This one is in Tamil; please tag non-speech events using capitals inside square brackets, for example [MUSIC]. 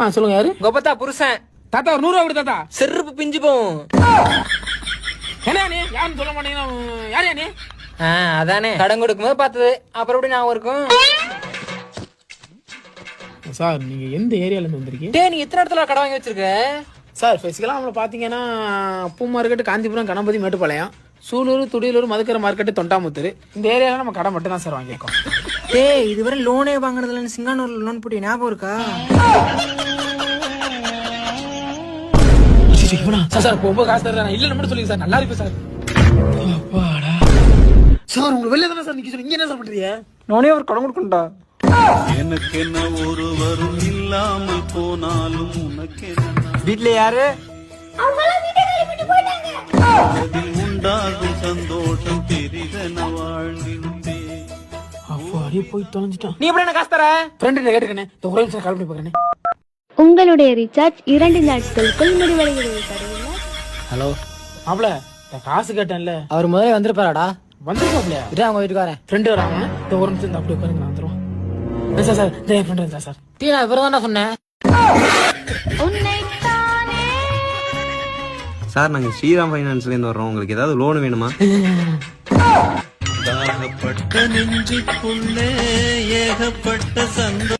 ஆ சொல்லுங்க யாரு? கொப்பத்தா புருஷன். தாத்தா ஒரு நூறுரூவா விடு தாத்தா. செருப்பு பிஞ்சு போகும். என்ன நீ? யாருன்னு சொல்ல மாட்டீங்கன்னா யார் நீ? ஆ, அதானே. கடன் கொடுக்கும்போது பார்த்தது. அப்புறம் எப்படி ஞாபகம் இருக்கும்? சார் நீங்க எந்த ஏரியால இருந்து வந்திருக்கீங்க? டேய் நீ எத்தனை இடத்துல கடன் வாங்கி வச்சிருக்க? சார் பேசிக்கலாம் நம்மள பாத்தீங்கன்னா பூ மார்க்கெட் காஞ்சிபுரம் கணபதி மேட்டுப்பாளையம் சூலூர் துடியலூர் மதுக்கரை மார்க்கெட் தொண்டாமுத்தூர். இந்த ஏரியால நம்ம கடை மட்டும் தான் சார் வாங்கியிருக்கோம். டேய் இதுவரை லோனே வாங்கினதுல சிங்கானூர்ல லோன் போட்டு ஞாபகம் இருக்கா? சார் சார் ரொம்ப காசு தர்றேன். இல்ல மட்டும் சொல்லுங்க சார். நல்லா இருக்கு சார். அப்பாடா. சார் உங்களுக்கு வெளில தானே சார் நிக்க சொல்லி இங்க என்ன சார் பண்றீங்க? நானே ஒரு கடன் கொடுக்கணும்டா. எனக்கென்ன ஒருவரும் இல்லாமல் போனாலும் வீட்ல யாரு? உண்டாகும் சந்தோஷம் பெரிதென வாழ்ந்திருந்தேன் அப்பாடி போய் தொலைஞ்சிட்டான். நீ எப்படி என்ன காசு தர? ஃப்ரெண்டு கேட்டுக்கண்ணே இந்த ஒரே நிமிஷம் கால் பண்ணி பார்க்கறேனே உங்களுடைய ரீசார்ஜ் இரண்டு நாட்களுக்குள் முடிவடைகிறது தருவீங்களா ஹலோ மாப்ள காசு கேட்டேன்ல. அவர் முதல்ல வந்திருப்பாராடா? வந்துருக்காப்லையா இதான் அவங்க வீட்டுக்காரன். ஃப்ரெண்டு வராங்க. இந்த ஒரு நிமிஷம் இந்த அப்படியே உட்காருங்க நான் வந்துருவோம் இல்லை சார் சார் இந்த ஃப்ரெண்டு இருந்தா சார். டீ நான் இவரை தானே சொன்னேன் சார் நாங்கள் ஸ்ரீராம் ஃபைனான்ஸ்லேருந்து வர்றோம். உங்களுக்கு ஏதாவது லோன் வேணுமா? [LAUGHS] தாகப்பட்ட நெஞ்சுக்குள்ளே ஏகப்பட்ட சந்தோஷம்.